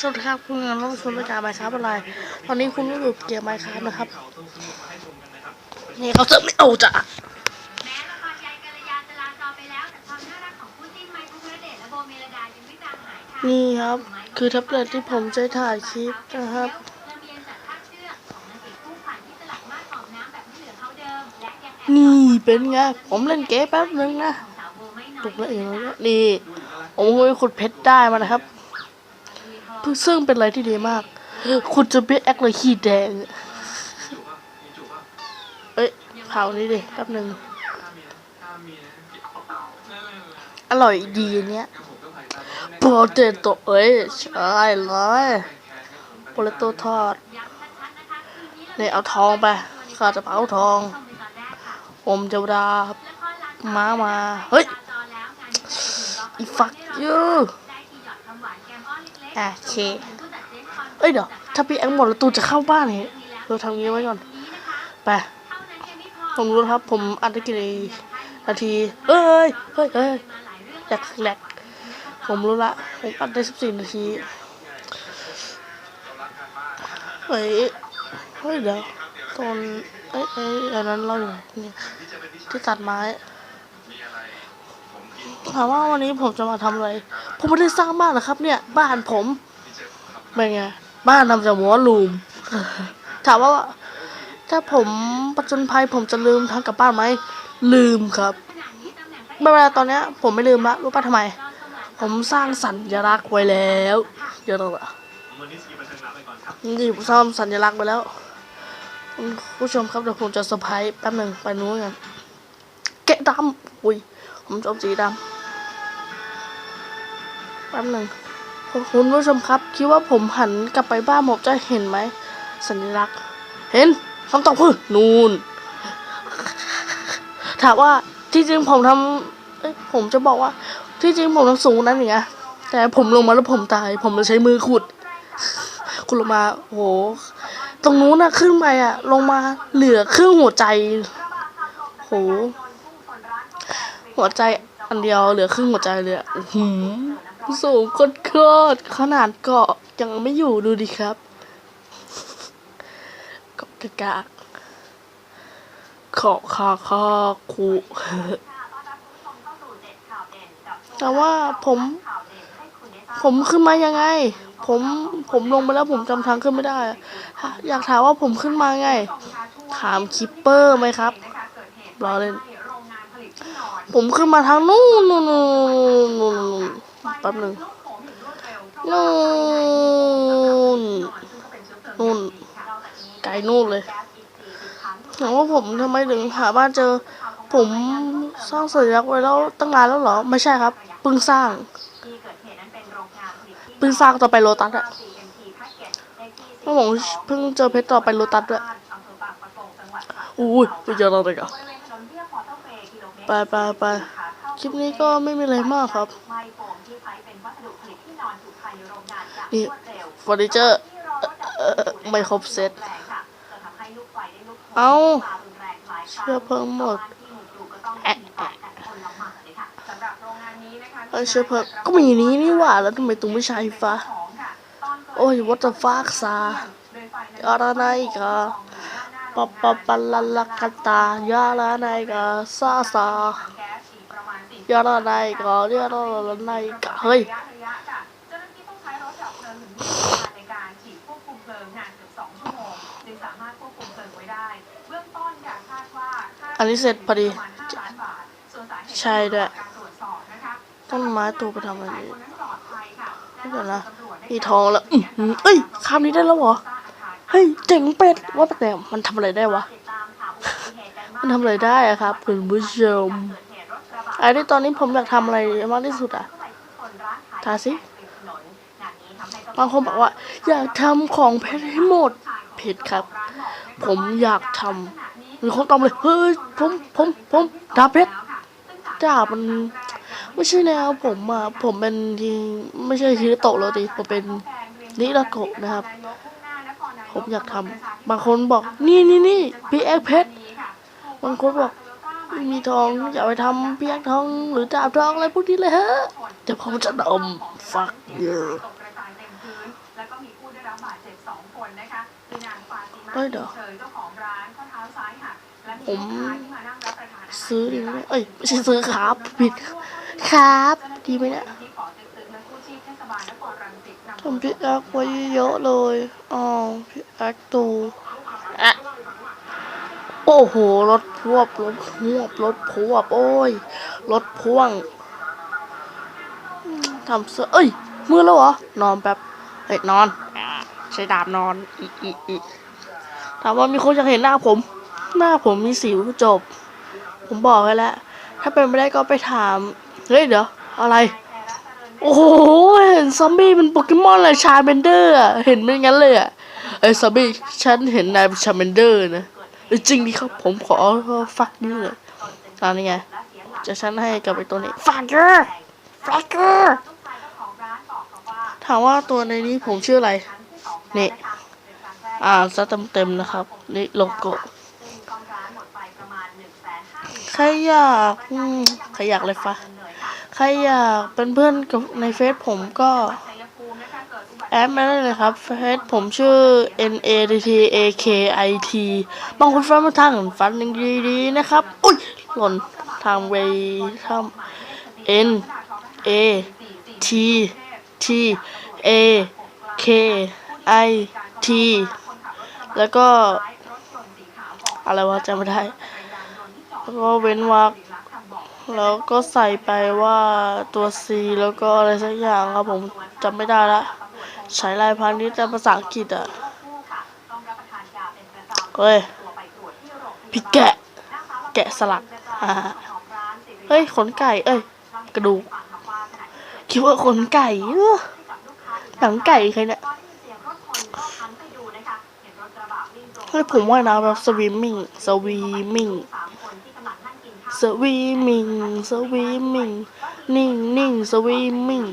สวัสดีครับคุณกำลังรับชมรายการไมค์ครับอะไรตอนนี้คุณก็อยู่เกมไมค์ครับนะครับนี่เขาจะไม่เอาจ้ะแม้ละครยายกัลยาจะลาจอไปแล้วแต่ความน่ารักของคู่จิ้นไมค์พัทรเดชและโบเมลดายังไม่จางหายค่ะนี่ครับ คือแท็บเล็ตที่ผมจะถ่ายคลิปนะครับนี่เป็นไง ผมเล่นเกมแป๊บนึงนะตกแล้วเองแล้วเนี่ยนี่ผมไปขุดเพชรได้มานะครับ ซึ่งเป็นอะไรที่ดีมากขุดจะเป็นแอคเลยขีดแดง เอ้ยเผานี่ดิแป๊บหนึ่งอร่อยดีเนี้ยโปรเตโตเอ้ยใช่เลยโปรเตโตทอดเนี่ยเอาทองไปข้าจะเผาทองชมในตอนแรกค่ะอมเจวดาครับม้ามา เฮ้ย อีฟักยู อะโอเค เอ้ยเดี๋ยวถ้าพี่แองหมดแล้วตูจะเข้าบ้านเหรอเราทำงี้ไว้ก่อน ไป ผมรู้ครับ ผมอัดได้กี่นาที เอ้ย เฮ้ยเฮ้ยแหลกแหลกผมรู้ละ ผมอัดได้สิบสี่นาที เฮ้ย เฮ้ยเดี๋ยวตอนเอ้ยเอ้ยอันนั้นเราอยู่นี่ที่ตัดไม้ถามว่าวันนี้ผมจะมาทำอะไร ผมไม่ได้สร้างบ้านนะครับเนี่ย บ้านผมเป็นไงบ้านทำจากวอลืมถามว่า ถ้าผมประจนภัยผมจะลืมทางกลับบ้านไหมลืมครับไม่เป็นไรตอนเนี้ยผมไม่ลืมละรู้ป่ะทำไม ผมสร้างสัญลักษณ์ไว้แล้วเดี๋ยวเราอะนี่ผมสร้างสัญลักษณ์ไว้แล้วผู้ชมครับเดี๋ยวผมจะเซอร์ไพรส์แป๊บหนึ่งไปนู้นกันแกะดำอุ้ยผมชอบสีดำ ป๊บหนึ่งคุณผู้ชมครับ คิดว่าผมหันกลับไปบ้านผมจะเห็นไหม สัญลักษณ์ เห็นคำตอบคือนูน ถามว่าที่จริงผมทำผมจะบอกว่า ที่จริงผมทำสูงนั้นอย่างเงี้ยแต่ผมลงมาแล้วผมตาย ผมเลยใช้มือขุด ขุดลงมาโอ้โหตรงนู้นนะขึ้นไปอะลงมาเหลือครึ่งหัวใจ โห หัวใจอันเดียวเหลือครึ่งหัวใจเลยอะอื้อหือ สูงโคตรขนาดเกาะยังไม่อยู่ดูดิครับเกาะกะกากขอคาคาคูแต่ว่าผม ผมขึ้นมายังไง ผมผมลงไปแล้วผมจำทางขึ้นไม่ได้ อยากถามว่าผมขึ้นมาไง ถามคิปเปอร์ไหมครับรอเล่นผมขึ้นมาทางนู้นนู่นนู่น ป๊บหนึ่งนู่นนู่นไกลนู่นเลยถามว่าผมทำไมถึงหาบ้านเจอ ผมสร้างสัญลักษณ์ไว้แล้วตั้งนานแล้วเหรอ ไม่ใช่ครับเพิ่งสร้างเพิ่งสร้างต่อไปโลตัสอะเพราะผมเพิ่งเจอเพชรต่อไปโลตัสด้วยอุ้ยไปเจอเราเลยกันไปไปไป คลิปนี้ก็ไม่มีอะไรมากครับนี่เฟอร์นิเจอร์เอ่อไม่ครบเซตเอาเชื่อเพิ่มหมดแอะแอะเออเชื่อเพิ่มก็มีนี้นี่ว่าแล้วทำไมตุ้งไม่ใช้ฟ้า โอ้ยวัตฟากซาอะไรไนกะปะปะปะละละกันตายาละไนกะซาซา ยาละไนกะยาละละไนกะเฮ้ยเจ้าหน้าที่ต้องใช้รถดับเพลิงถึง20คันในการฉีดควบคุมเพลิงนานเกือบ2ชั่วโมงจึงสามารถควบคุมเพลิงไว้ได้เบื้องต้นค่ะคาดว่าค่าอันนี้เสร็จพอดีประมาณ5ล้านบาทส่วนสาเหตุใช่ด้วยการตรวจสอบนะคะต้นไม้ตัวไปทำอะไรคนนี่นั้นปลอดภัยค่ะเดี๋ยวนะมีทองแล้วอื้อหือเอ้ยคำนี้ได้แล้วเหรอเฮ้ยเจ๋งเป็ดว่าแต่มันทำอะไรได้วะติดตามข่าวอุบัติเหตุกันมันทำอะไรได้อะครับคุณผู้ชม ไอ้ที่ตอนนี้ผมอยากทำอะไรมากที่สุดอะเข้าไปพุ่งชนร้านขายทาสิบางคนบอกว่า อยากทำของเพชรให้หมดผิดครับ ผมอยากทำมีคนตอบเลย เฮ้ย ผมผมผมดาเพชรดามันไม่ใช่แนวผมอะผมเป็นทีไม่ใช่ฮิริโตะแล้วดิผมเป็นนิรโกะนะครับ ผมอยากทำบางคนบอกนี่นี่นี่พี่แอกเพชรบางคนบอก ไม่มีทองอย่าไปทำเปียกทองหรือดาบทองอะไรพวกนี้เลยฮะเดี๋ยวผมจะดม fuck you ตกกระจายเต็มพื้นแล้วก็มีผู้ได้รับบาดเจ็บสองคนนะคะคือนางฟาติมาเอ้ยเดี๋ยวเชยเจ้าของร้านข้อเท้าซ้ายหักและมีผมลูกค้าที่มานั่งรับประทานอาหารซื้อดีไหมเอ้ยไม่ใช่ซื้อครับผิดครับ ดีไหมเนี่ยที่ขอตึกๆและกู้ชีพเทศบาลนครรังสิตนำผมพี่แอ๊กไว้เยอะเลยอ๋อพี่แอ๊กตูอะ โอ้โห รถพวบรถพวบรถพวบโอ้ย รถพ่วงทำเสื้อเอ้ย มือแล้วเหรอ นอนแป๊บเฮ้ยนอน ใช้ดาบนอน อีอีอีถามว่ามีคนอยากเห็นหน้าผม หน้าผมมีสิวจบ ผมบอกไว้แล้ว ถ้าเป็นไม่ได้ก็ไปถาม เฮ้ย เดี๋ยว อะไร โอ้โห เห็นซอมบี้เป็นโปเกมอนเลยชาเบนเดอร์เห็นเป็นงั้นเลยอะไอ้ยซอมบี้ฉันเห็นนายเป็นชาเบนเดอร์นะ จริงดิครับผมขอฟักนี่เลยตอนนี้ไงจะฉันให้กับไอตัวนี้ฟักเกอร์ฟักเกอร์ถามว่าตัวในนี้ผมชื่ออะไรนี่อ่าซะเต็มๆนะครับนี่โลโก้ใครอยากใครอยากเลยฟะใครอยากเป็นเพื่อนกับในเฟซผมก็ แอดมาได้เลยครับเฟซผมชื่อ N A T T A K I T บางคนฟังมาทางฟันยังดีๆนะครับ อุ้ย หล่นทางเวทำ N A T T A K I T แล้วก็ อะไรวะจำไม่ได้ แล้วก็เว้นวรรคแล้วก็ใส่ไปว่าตัว C แล้วก็อะไรสักอย่างครับผมจำไม่ได้ละ ใช้ลายพันธุ์นี้แต่ภาษาอังกฤษอะเฮ้ยพี่แกะ แกะสลักอ่าเฮ้ย ขนไก่ เอ้ย กระดูก คิดว่าขนไก่เออหนังไก่ใครเนี่ยเฮ้ยผมว่ายน้ำแบบสวิมมิ่ง สวีมิ่ง สวีมิงสวีมิงนิ่งนิ่งสวีมิง